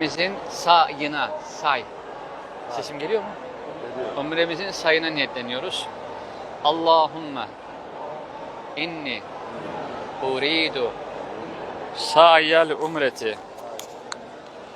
Umremizin sayına, say. Sesim geliyor mu? Umremizin sayına niyetleniyoruz. Allahümme inni uridu sa'yel umreti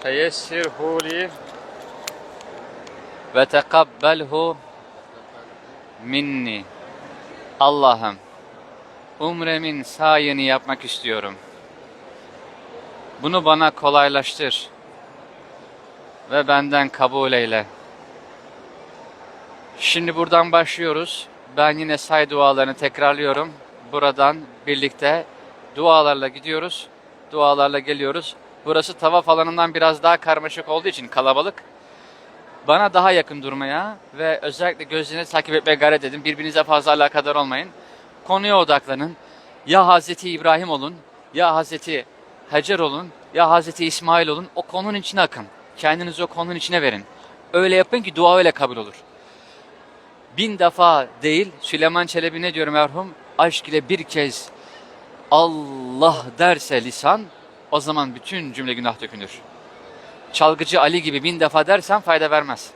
feyessirhu li ve tekabbelhu minni. Allah'ım umremin sayını yapmak istiyorum. Bunu bana kolaylaştır ve benden kabul eyle. Şimdi buradan başlıyoruz. Ben yine say dualarını tekrarlıyorum. Buradan birlikte dualarla gidiyoruz. Dualarla geliyoruz. Burası tavaf alanından biraz daha karmaşık olduğu için kalabalık. Bana daha yakın durmaya ve özellikle gözlerinizi takip etmeye gayret edin. Birbirinize fazla alakadar olmayın. Konuya odaklanın. Ya Hazreti İbrahim olun, ya Hazreti Hacer olun, ya Hazreti İsmail olun. O konunun içine akın. Kendinizi o konunun içine verin. Öyle yapın ki dua öyle kabul olur. Bin defa değil, Süleyman Çelebi ne diyor merhum? Aşk ile bir kez Allah derse lisan, o zaman bütün cümle günah dökünür. Çalgıcı Ali gibi bin defa dersen fayda vermez.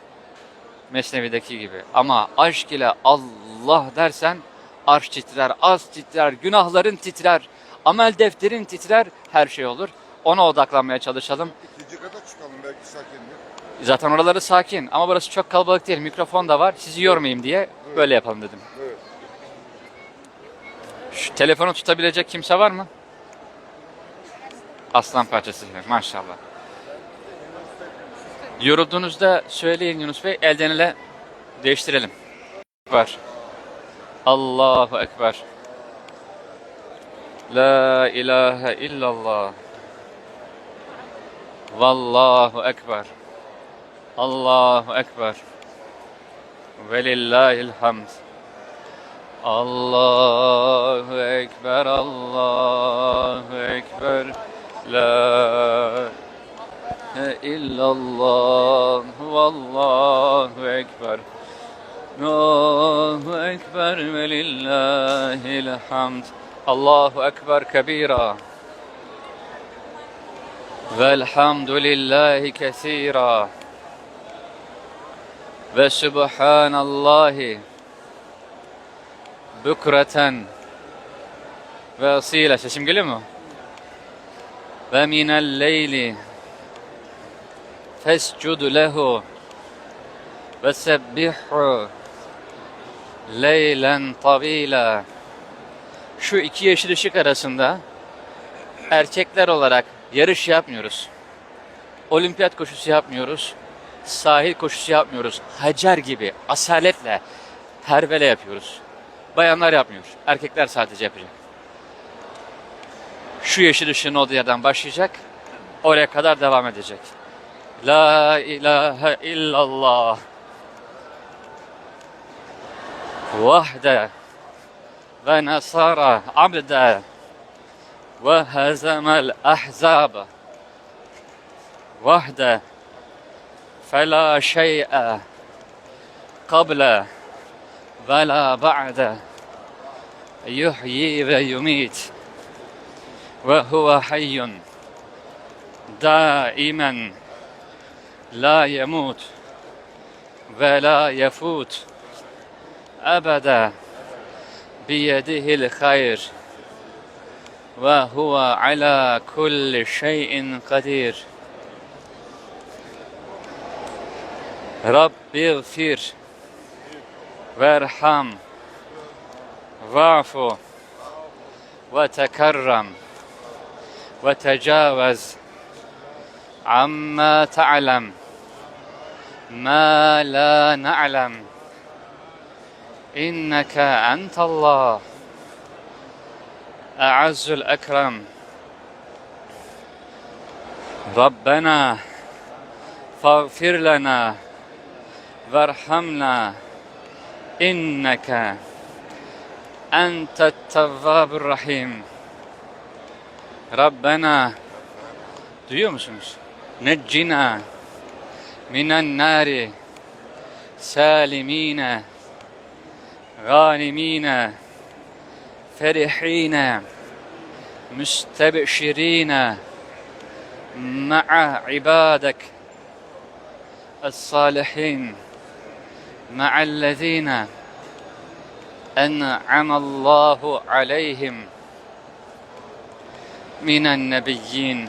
Mesnevi'deki gibi. Ama aşk ile Allah dersen arş titrer, az titrer, günahların titrer, amel defterin titrer, her şey olur. Ona odaklanmaya çalışalım. Belki sakindir. Zaten oraları sakin ama burası çok kalabalık değil. Mikrofon da var. Sizi yormayayım diye böyle yapalım dedim. Evet. Şu telefonu tutabilecek kimse var mı? Aslan parçası maşallah. Yorulduğunuzda söyleyin Yunus Bey elden ele değiştirelim. Var. Allahu Ekber. La ilahe illallah. Vallahu Ekber. Allahu Ekber. Velillahil hamd. Allahu Ekber, Allahu Ekber. La illallah. Vallahu Ekber. Allahu Ekber ve lillahil hamd. Allahu Ekber kebira. Velhamdülillahi kesira. Ve subhanallahi bükreten ve asile. Sesim geliyor mu? Ve minel leyli fescud lehu ve sebbihu. Şu iki yeşil ışık arasında erkekler olarak yarış yapmıyoruz. Olimpiyat koşusu yapmıyoruz. Sahil koşusu yapmıyoruz. Hacer gibi asaletle hervele yapıyoruz. Bayanlar yapmıyor. Erkekler sadece yapacak. Şu yeşil ışığın olduğu yerden başlayacak. Oraya kadar devam edecek. La ilahe illallah. Vahde ve nasara abde hezemel ahzab vahde فلا شيء قبل ولا بعد. يحيي ويميت. وهو حي دائما لا يموت ولا يفوت أبدا بيده الخير. وهو على كل شيء قدير. رب اغفر وارحم واعف وتكرم وتجاوز عما تعلم ما لا نعلم. إنك أنت الله. أعز الأكرم ربنا فاغفر لنا وارحمنا إنك أنت التواب الرحيم ربنا duyuyor musunuz? Neccina minen nari salimine فرحين مستبشرين مع عبادك الصالحين مع الذين أنعم الله عليهم من النبيين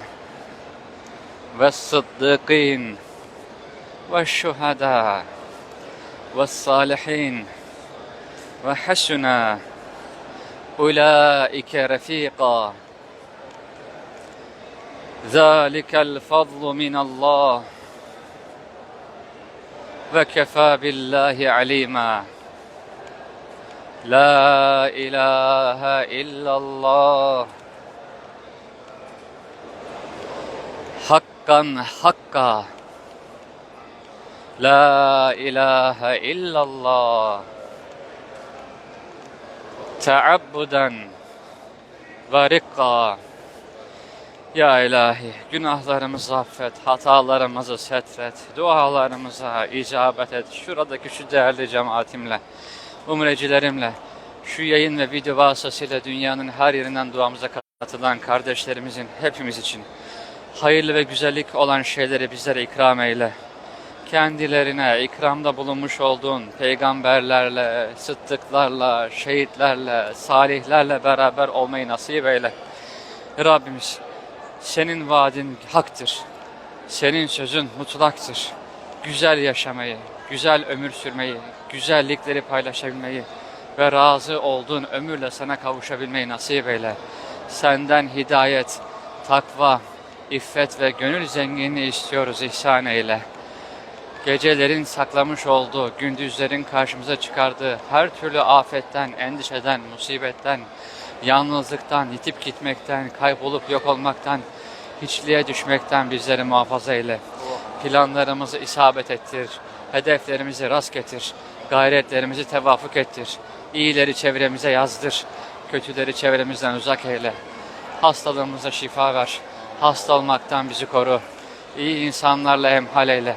والصديقين والشهداء والصالحين وحسن أولئك رفيقا. ذلك الفضل من الله. وكفى بالله عليما. لا إله إلا الله. حقا حقا. لا إله إلا الله. Teabbudan ve rikka. Ya ilahi günahlarımızı affet, hatalarımızı setret, dualarımıza icabet et. Şuradaki şu değerli cemaatimle, umrecilerimle, şu yayın ve video vasıtasıyla dünyanın her yerinden duamıza katılan kardeşlerimizin hepimiz için hayırlı ve güzellik olan şeyleri bizlere ikram eyle. Kendilerine ikramda bulunmuş olduğun peygamberlerle, sıddıklarla, şehitlerle, salihlerle beraber olmayı nasip eyle. Rabbimiz senin vaadin haktır. Senin sözün mutlaktır. Güzel yaşamayı, güzel ömür sürmeyi, güzellikleri paylaşabilmeyi ve razı olduğun ömürle sana kavuşabilmeyi nasip eyle. Senden hidayet, takva, iffet ve gönül zenginliği istiyoruz ihsan eyle. Gecelerin saklamış olduğu, gündüzlerin karşımıza çıkardığı her türlü afetten, endişeden, musibetten, yalnızlıktan, yitip gitmekten, kaybolup yok olmaktan, hiçliğe düşmekten bizleri muhafaza eyle. Planlarımızı isabet ettir, hedeflerimizi rast getir, gayretlerimizi tevafuk ettir, iyileri çevremize yazdır, kötüleri çevremizden uzak eyle. Hastalığımıza şifa ver, hasta olmaktan bizi koru, iyi insanlarla hemhal eyle.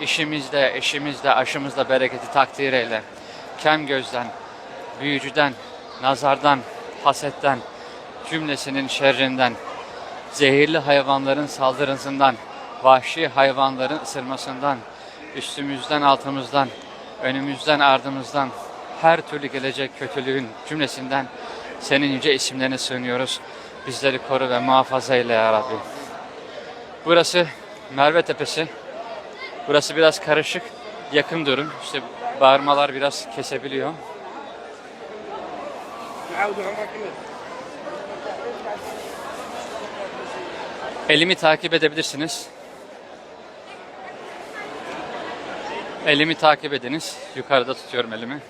İşimizde, eşimizde, aşımızda bereketi takdir eyle. Kem gözden, büyücüden, nazardan, hasetten, cümlesinin şerrinden, zehirli hayvanların saldırısından, vahşi hayvanların ısırmasından, üstümüzden, altımızdan, önümüzden, ardımızdan, her türlü gelecek kötülüğün cümlesinden senin yüce isimlerine sığınıyoruz. Bizleri koru ve muhafaza eyle ya Rabbi. Burası Merve Tepesi. Burası biraz karışık. Yakın durun. İşte bağırmalar biraz kesebiliyor. Elimi takip edebilirsiniz. Elimi takip ediniz. Yukarıda tutuyorum elimi.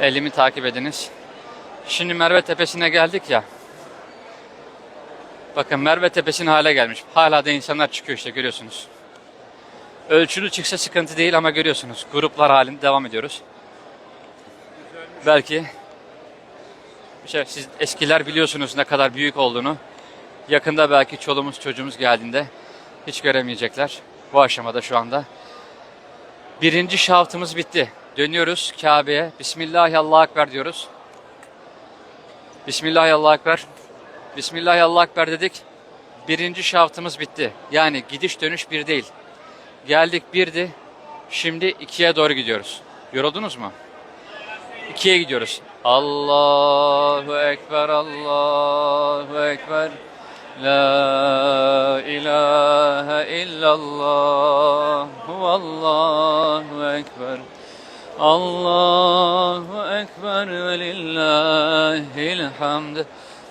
Elimi takip ediniz. Şimdi Merve Tepesi'ne geldik ya. Bakın Merve Tepesi'nin hale gelmiş. Hala da insanlar çıkıyor işte görüyorsunuz. Ölçülü çıksa sıkıntı değil ama görüyorsunuz. Gruplar halinde devam ediyoruz. Belki şey, siz eskiler biliyorsunuz ne kadar büyük olduğunu. Yakında belki çoluğumuz çocuğumuz geldiğinde hiç göremeyecekler. Bu aşamada şu anda. Birinci şaftımız bitti. Dönüyoruz Kabe'ye. Bismillahirrahmanirrahim diyoruz. Bismillahirrahmanirrahim. Bismillahirrahmanirrahim dedik. Birinci şaftımız bitti. Yani gidiş dönüş bir değil. Geldik birdi. Şimdi ikiye doğru gidiyoruz. Yoruldunuz mu? İkiye gidiyoruz. Allahu Ekber, Allahu Ekber. La ilahe illallah. Allahu Ekber. Allahu Ekber ve lillahil hamd.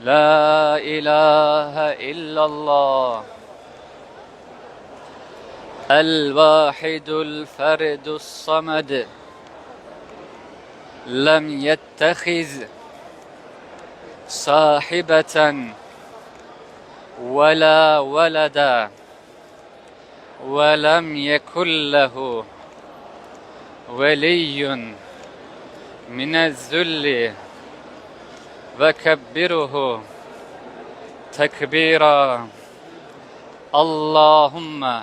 hamd. La ilahe illallah. الواحد الفرد الصمد لم يتخذ صاحبة ولا ولد ولم يكن له ولي من الذل ve kebbiruhu tekbira. Allahümme